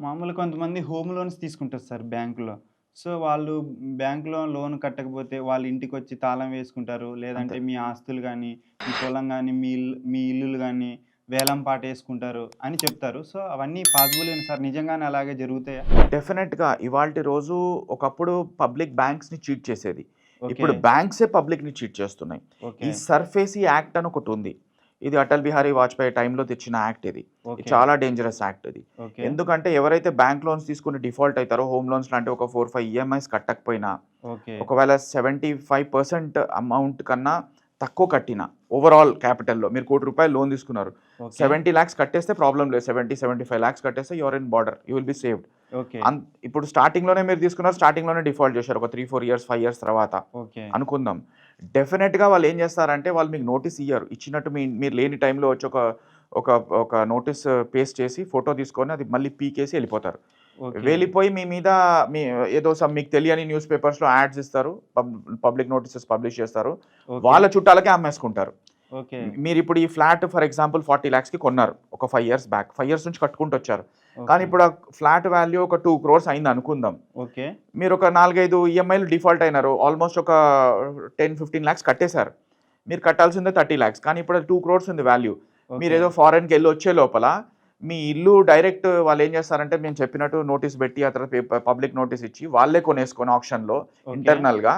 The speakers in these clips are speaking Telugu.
మామూలు కొంతమంది హోమ్ లోన్స్ తీసుకుంటారు సార్ బ్యాంకులో. సో వాళ్ళు బ్యాంకులో లోన్ కట్టకపోతే వాళ్ళ ఇంటికి వచ్చి తాళం వేసుకుంటారు. లేదంటే. మీ ఆస్తులు కానీ మీ పొలం కానీ మీ ఇల్లు మీ ఇల్లులు కానీ వేలం పాట వేసుకుంటారు అని చెప్తారు. సో అవన్నీ పాసిబుల్ సార్? నిజంగానే అలాగే జరుగుతాయా? డెఫినెట్గా ఇవాళ రోజు ఒకప్పుడు పబ్లిక్ బ్యాంక్స్ని చీట్ చేసేది. ఇప్పుడు బ్యాంక్సే పబ్లిక్ని చీట్ చేస్తున్నాయి. ఈ సర్ఫేసీ యాక్ట్ అని ఒకటి ఉంది. ఇది అటల్ బిహారీ వాజ్పేయి టైంలో తెచ్చిన యాక్ట్ ఇది. చాలా డేంజరస్ యాక్ట్ ఇది. ఎందుకంటే ఎవరైతే బ్యాంక్ లోన్స్ తీసుకుని డిఫాల్ట్ అవుతారో హోమ్ లోన్స్ లాంటి ఒక ఫోర్ ఫైవ్ ఈఎంఐస్ కట్టకపోయినా ఓకే. ఒకవేళ సెవెంటీ ఫైవ్ పర్సెంట్ అమౌంట్ కన్నా తక్కువ కట్టిన ఓవరాల్ క్యాపిటల్లో మీరు కోటి రూపాయలు లోన్ తీసుకున్నారు. సెవెంటీ ల్యాక్స్ కట్టేస్తే ప్రాబ్లం లేదు. సెవెంటీ సెవెంటీ ఫైవ్ ల్యాక్స్ కట్టేస్తే your in border you will be saved ఇప్పుడు స్టార్టింగ్లోనే మీరు తీసుకున్నారు స్టార్టింగ్లోనే డిఫాల్ట్ చేశారు ఒక three four years five years తర్వాత. అనుకుందాం. డెఫినెట్గా వాళ్ళు ఏం చేస్తారంటే వాళ్ళు మీకు నోటీస్ ఇయ్యరు. ఇచ్చినట్టు మీ మీరు లేని టైంలో వచ్చి ఒక ఒక ఒక నోటీస్ పేస్ట్ చేసి ఫోటో తీసుకొని అది మళ్ళీ పీకేసి వెళ్ళిపోతారు. వెళ్ళిపోయి మీ మీద మీ ఏదో సమ్ మీకు తెలియని న్యూస్ పేపర్స్లో యాడ్స్ ఇస్తారు పబ్లిక్ నోటీసెస్ పబ్లిష్ చేస్తారు. వాళ్ళ చుట్టాలకే అమ్మేసుకుంటారు. ఓకే. మీరు ఇప్పుడు ఈ ఫ్లాట్ ఫర్ ఎగ్జాంపుల్ ఫార్టీ ల్యాక్స్కి కొన్నారు ఒక five years back five years నుంచి కట్టుకుంటూ వచ్చారు. కానీ ఇప్పుడు ఆ ఫ్లాట్ వాల్యూ ఒక టూ క్రోర్స్ అయింది అనుకుందాం. ఓకే. మీరు ఒక నాలుగైదు ఈఎంఐలు డిఫాల్ట్ అయినారు. ఆల్మోస్ట్ ఒక టెన్ ఫిఫ్టీన్ ల్యాక్స్ కట్టేశారు. మీరు కట్టాల్సిందే థర్టీ ల్యాక్స్ కానీ ఇప్పుడు టూ క్రోర్స్ ఉంది వాల్యూ. మీరు ఏదో ఫారెన్కి వెళ్ళి వచ్చే లోపల మీ ఇల్లు డైరెక్ట్ వాళ్ళు ఏం చేస్తారంటే మేము చెప్పినట్టు నోటీస్ పెట్టి ఆ తర్వాత పబ్లిక్ నోటీస్ ఇచ్చి వాళ్ళే కొనేసుకొని ఆప్షన్లో ఇంటర్నల్గా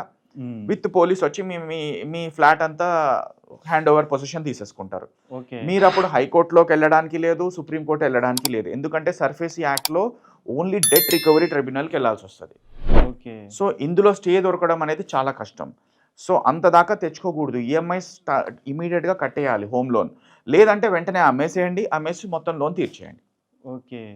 విత్ పోలీస్ వచ్చి మీ మీ మీ ఫ్లాట్ అంతా హ్యాండ్ ఓవర్ పొజిషన్ తీసేసుకుంటారు. ఓకే. మీరు అప్పుడు హైకోర్టులోకి వెళ్ళడానికి లేదు సుప్రీంకోర్టు వెళ్ళడానికి లేదు. ఎందుకంటే సర్ఫేస్ యాక్ట్లో ఓన్లీ డెట్ రికవరీ ట్రిబ్యునల్కి వెళ్ళాల్సి వస్తుంది. ఓకే. సో ఇందులో స్టే దొరకడం అనేది చాలా కష్టం. సో అంత దాకా తెచ్చుకోకూడదు. ఈఎంఐ స్టా ఇమీడియట్గా కట్టేయాలి హోమ్ లోన్. లేదంటే వెంటనే అమ్మేసేయండి అమ్మేసి మొత్తం లోన్ తీర్చేయండి. ఓకే.